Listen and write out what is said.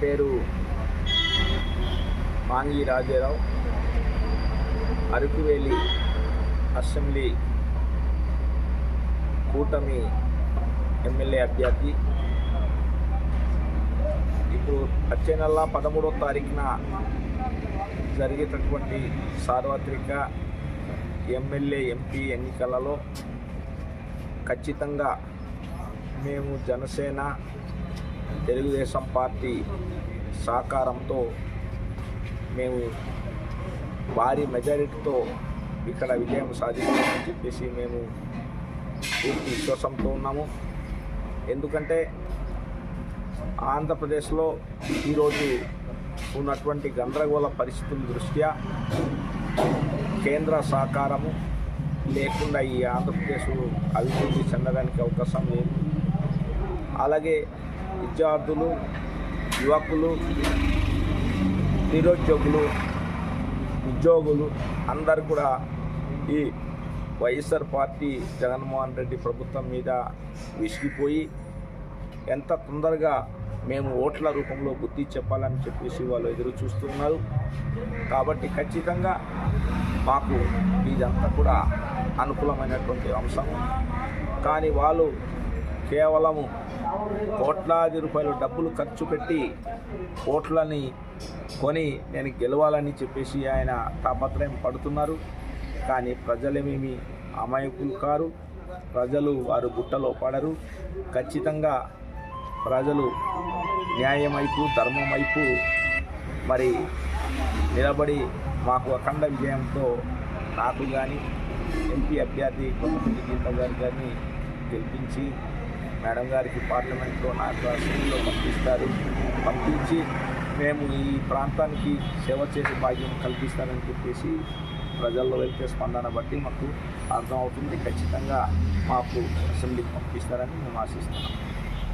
పేరు పాంగి రాజారావు. అరకువేలి అసెంబ్లీ కూటమి ఎమ్మెల్యే అభ్యర్థి. ఇప్పుడు వచ్చే నెల పదమూడవ తారీఖున జరిగేటటువంటి సార్వత్రిక ఎమ్మెల్యే ఎంపీ ఎన్నికలలో ఖచ్చితంగా మేము జనసేన తెలుగుదేశం పార్టీ సహకారంతో మేము భారీ మెజారిటీతో ఇక్కడ విజయం సాధిస్తామని చెప్పేసి మేము పూర్తి విశ్వాసంతో ఉన్నాము. ఎందుకంటే ఆంధ్రప్రదేశ్లో ఈరోజు ఉన్నటువంటి గందరగోళ పరిస్థితుల దృష్ట్యా కేంద్ర సహకారము లేకుండా ఈ ఆంధ్రప్రదేశ్ అభివృద్ధి చెందడానికి అవకాశం లేదు. అలాగే విద్యార్థులు యువకులు నిరుద్యోగులు ఉద్యోగులు అందరు కూడా ఈ వైఎస్ఆర్ పార్టీ జగన్మోహన్ రెడ్డి ప్రభుత్వం మీద విసిగిపోయి ఎంత తొందరగా మేము ఓట్ల రూపంలో బుద్ధి చెప్పాలని చెప్పేసి వాళ్ళు ఎదురు చూస్తున్నారు. కాబట్టి ఖచ్చితంగా మాకు ఇదంతా కూడా అనుకూలమైనటువంటి అంశం. కానీ వాళ్ళు కేవలము కోట్లాది రూపాయలు డబ్బులు ఖర్చు పెట్టి ఓట్లని కొని నేను గెలవాలని చెప్పేసి ఆయన తాపత్రయం పడుతున్నారు. కానీ ప్రజలేమేమి అమాయకులు కారు. ప్రజలు వారు గుట్టలో పడరు. ఖచ్చితంగా ప్రజలు న్యాయం వైపు ధర్మం వైపు మరి నిలబడి మాకు అఖండ విజయంతో నాకు కానీ ఎంపీ అభ్యర్థి కొత్తపల్లి గీత గారు కానీ గెలిపించి మేడం గారికి పార్లమెంట్లో నాకు అసెంబ్లీలో పంపిస్తారు. పంపించి మేము ఈ ప్రాంతానికి సేవ చేసే భాగ్యం కల్పిస్తారని చెప్పేసి ప్రజల్లో వెళ్తే స్పందన బట్టి మాకు అర్థమవుతుంది. ఖచ్చితంగా మాకు అసెంబ్లీకి పంపిస్తారని మేము ఆశిస్తున్నాం.